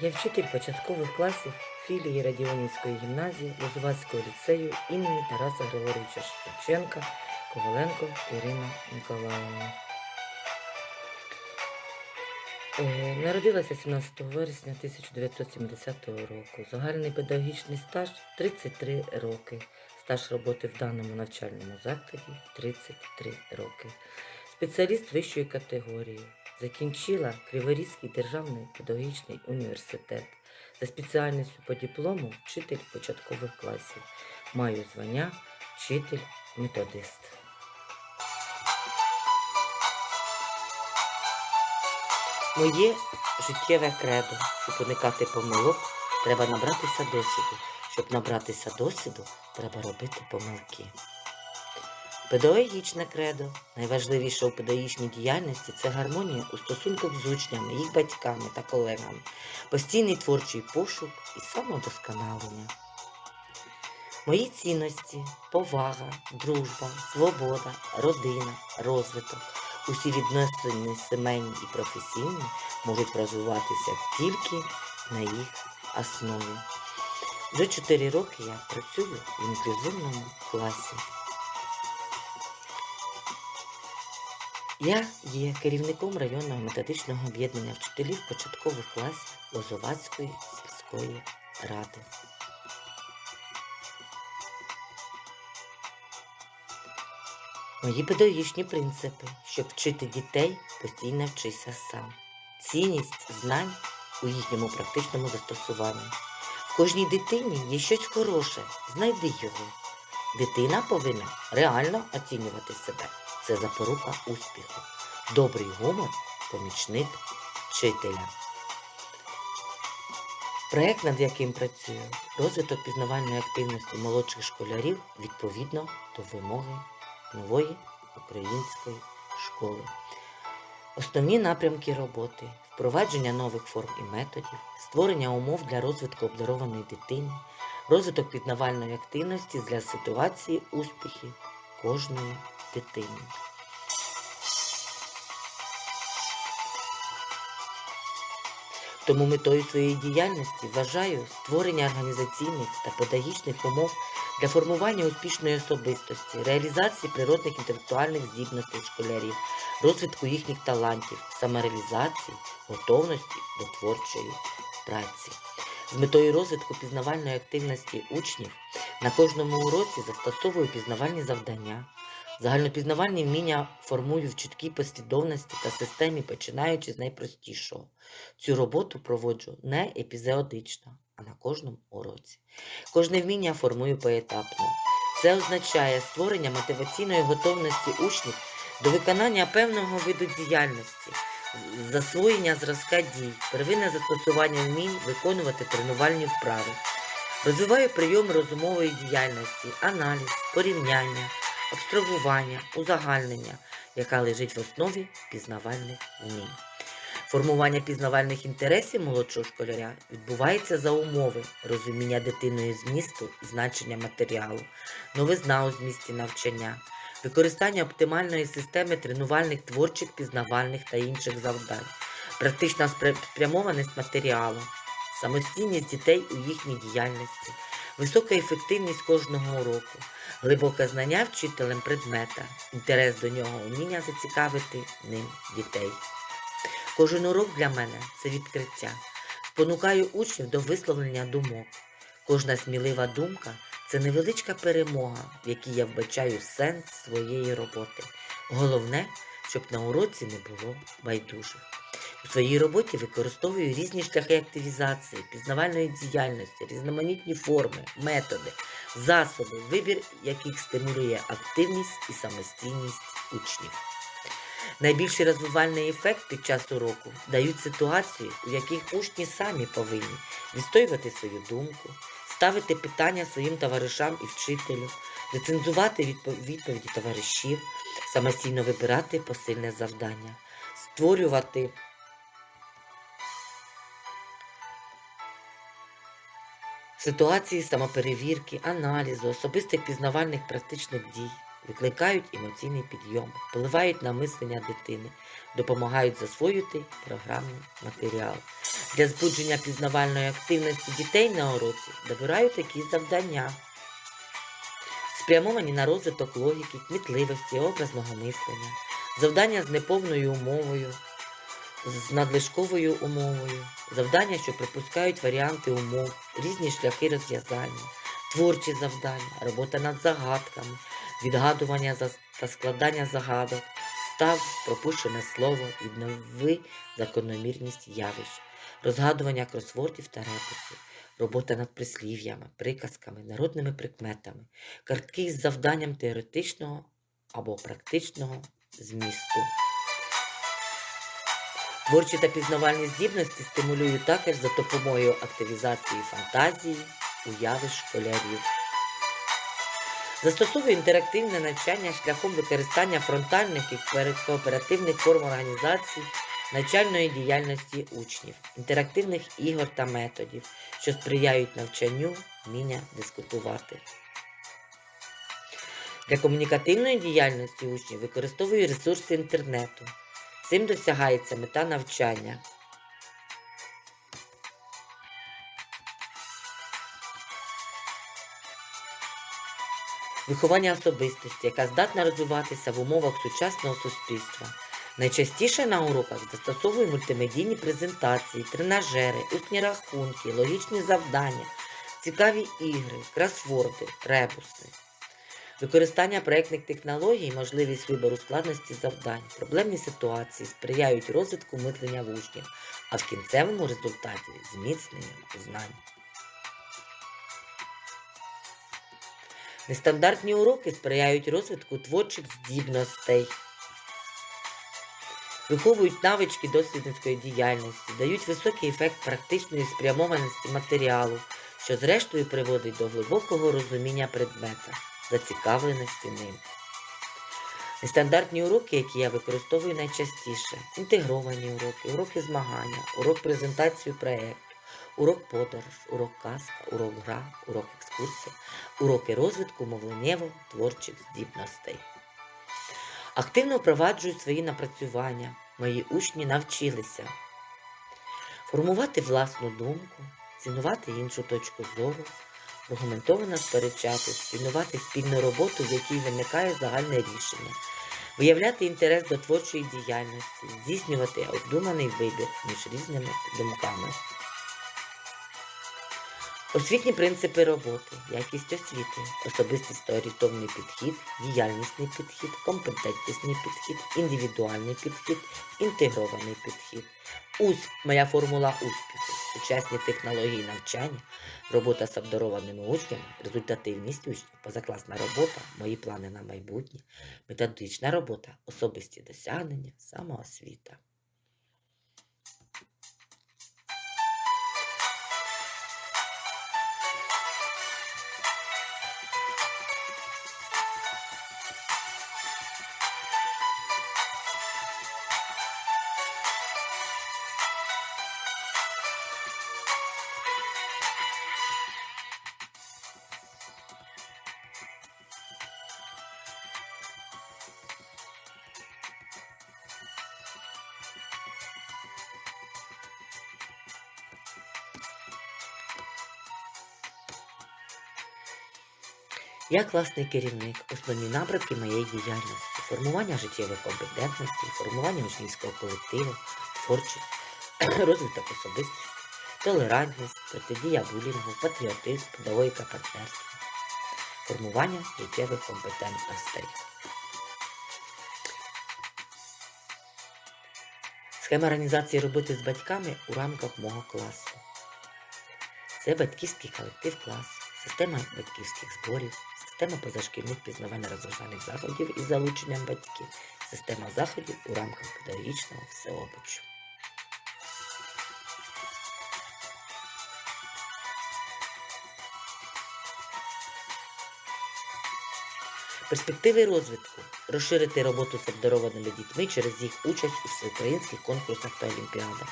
Я вчитель початкових класів філії Радіонівської гімназії Лозувацького ліцею імені Тараса Григоровича Шевченка Коваленко Ірина Миколаївна. Е, Народилася 17 вересня 1970 року. Загальний педагогічний стаж 33 роки. Стаж роботи в даному навчальному закладі 33 роки. Спеціаліст вищої категорії. Закінчила Криворізький державний педагогічний університет. За спеціальністю по диплому вчитель початкових класів. Маю звання вчитель-методист. Моє життєве кредо, щоб уникати помилок, треба набратися досвіду. Щоб набратися досвіду, треба робити помилки. Педагогічне кредо найважливіше у педагогічній діяльності це гармонія у стосунках з учнями, їх батьками та колегами, постійний творчий пошук і самодосконалення. Мої цінності, повага, дружба, свобода, родина, розвиток. Усі відносини сімейні і професійні можуть розвиватися тільки на їх основі. Вже 4 роки я працюю в інклюзивному класі. Я є керівником районного методичного об'єднання вчителів початкових класів Лозовацької сільської ради. Мої педагогічні принципи, щоб вчити дітей, постійно вчися сам. Цінність знань у їхньому практичному застосуванні. В кожній дитині є щось хороше, знайди його. Дитина повинна реально оцінювати себе. Це запорука успіху. Добрий гумор помічник вчителя. Проект, над яким працюю, розвиток пізнавальної активності молодших школярів відповідно до вимоги нової української школи. Основні напрямки роботи впровадження нових форм і методів, створення умов для розвитку обдарованої дитини, розвиток пізнавальної активності для ситуації успіхів кожної дитини. Тому метою своєї діяльності вважаю створення організаційних та педагогічних умов для формування успішної особистості, реалізації природних інтелектуальних здібностей школярів, розвитку їхніх талантів, самореалізації, готовності до творчої праці. З метою розвитку пізнавальної активності учнів на кожному уроці застосовую пізнавальні завдання. Загальнопізнавальні вміння формую в чіткій послідовності та системі, починаючи з найпростішого. Цю роботу проводжу не епізодично, а на кожному уроці. Кожне вміння формую поетапно. Це означає створення мотиваційної готовності учнів до виконання певного виду діяльності, засвоєння зразка дій, первинне застосування вмінь виконувати тренувальні вправи. Розвиваю прийом розумової діяльності, аналіз, порівняння, абстрагування, узагальнення, яка лежить в основі пізнавальних вмінь. Формування пізнавальних інтересів молодшого школяря відбувається за умови розуміння дитиною змісту і значення матеріалу, новизна у змісті навчання, використання оптимальної системи тренувальних творчих, пізнавальних та інших завдань, практична спрямованість матеріалу, самостійність дітей у їхній діяльності, висока ефективність кожного уроку, глибоке знання вчителем предмета, інтерес до нього, уміння зацікавити ним дітей. Кожен урок для мене це відкриття. Спонукаю учнів до висловлення думок. Кожна смілива думка це невеличка перемога, в якій я вбачаю сенс своєї роботи. Головне, щоб на уроці не було байдужих. Своїй роботі використовую різні шляхи активізації, пізнавальної діяльності, різноманітні форми, методи, засоби, вибір яких стимулює активність і самостійність учнів. Найбільший розвивальний ефект під час уроку дають ситуації, у яких учні самі повинні відстоювати свою думку, ставити питання своїм товаришам і вчителю, рецензувати відповіді товаришів, самостійно вибирати посильне завдання, створювати ситуації самоперевірки, аналізу, особистих пізнавальних практичних дій, викликають емоційний підйом, впливають на мислення дитини, допомагають засвоїти програмний матеріал. Для збудження пізнавальної активності дітей на уроці добираю такі завдання, спрямовані на розвиток логіки, кмітливості, образного мислення, завдання з неповною умовою, з надлишковою умовою, завдання, що припускають варіанти умов, різні шляхи розв'язання, творчі завдання, робота над загадками, відгадування та складання загадок, став пропущене слово, віднови закономірність явищ, розгадування кросвордів та репусів, робота над прислів'ями, приказками, народними прикметами, картки із завданням теоретичного або практичного змісту. Творчі та пізнавальні здібності стимулюю також за допомогою активізації фантазії, уяви школярів. Застосовую інтерактивне навчання шляхом використання фронтальних і кооперативних форм організації навчальної діяльності учнів, інтерактивних ігор та методів, що сприяють навчанню вміння дискутувати. Для комунікативної діяльності учнів використовую ресурси інтернету. Цим досягається мета навчання. Виховання особистості, яка здатна розвиватися в умовах сучасного суспільства. Найчастіше на уроках застосовую мультимедійні презентації, тренажери, усні рахунки, логічні завдання, цікаві ігри, кросворди, ребуси. Використання проєктних технологій, можливість вибору складності завдань, проблемні ситуації сприяють розвитку мислення в учнів, а в кінцевому результаті зміцненню знань. Нестандартні уроки сприяють розвитку творчих здібностей, виховують навички дослідницької діяльності, дають високий ефект практичної спрямованості матеріалу, що зрештою приводить до глибокого розуміння предмета, зацікавленості ним. Нестандартні уроки, які я використовую найчастіше, інтегровані уроки, уроки змагання, урок презентацію проєкту, урок подорож, урок казка, урок гра, урок екскурсія, уроки розвитку мовленнєво-творчих здібностей. Активно впроваджую свої напрацювання. Мої учні навчилися формувати власну думку, цінувати іншу точку зору, аргументовано сперечатись, цінувати спільну роботу, в якій виникає загальне рішення, виявляти інтерес до творчої діяльності, здійснювати обдуманий вибір між різними думками. Освітні принципи роботи, якість освіти, особистість орієнтовний підхід, діяльнісний підхід, компетентнісний підхід, індивідуальний підхід, інтегрований підхід. УСП – моя формула успіху, сучасні технології навчання, робота з обдарованими учнями, результативність учнів, позакласна робота, мої плани на майбутнє, методична робота, особисті досягнення, самоосвіта. Я класний керівник, основні напрямки моєї діяльності, формування життєвих компетентностей, формування учнівського колективу, творчість, розвиток особистості, толерантність, протидія булінгу, патріотизм, педагогіка партнерства, формування життєвих компетентностей. Схема організації роботи з батьками у рамках мого класу. Це батьківський колектив класу, система батьківських зборів, система позашкільних пізнавально-розважальних заходів із залученням батьків, система заходів у рамках педагогічного всеобучу. Перспективи розвитку. Розширити роботу з обдарованими дітьми через їх участь у всеукраїнських конкурсах та олімпіадах,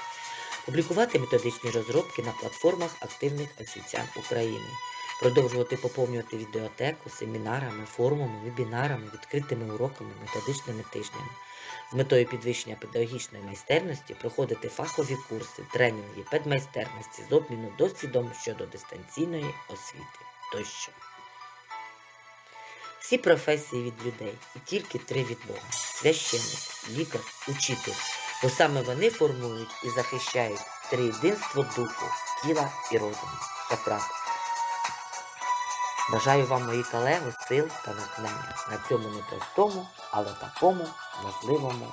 публікувати методичні розробки на платформах активних освітян України, продовжувати поповнювати відеотеку семінарами, форумами, вебінарами, відкритими уроками, методичними тижнями, з метою підвищення педагогічної майстерності проходити фахові курси, тренінги, педмайстерності з обміну досвідом щодо дистанційної освіти тощо. Всі професії від людей і тільки три від Бога священник, лікар, учитель, бо саме вони формують і захищають триєдинство духу, тіла і розуму. Сократ. Бажаю вам, мої колеги, сил та натхнення на цьому непростому, але такому важливому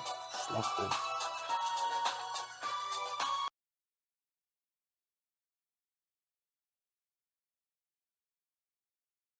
шляху.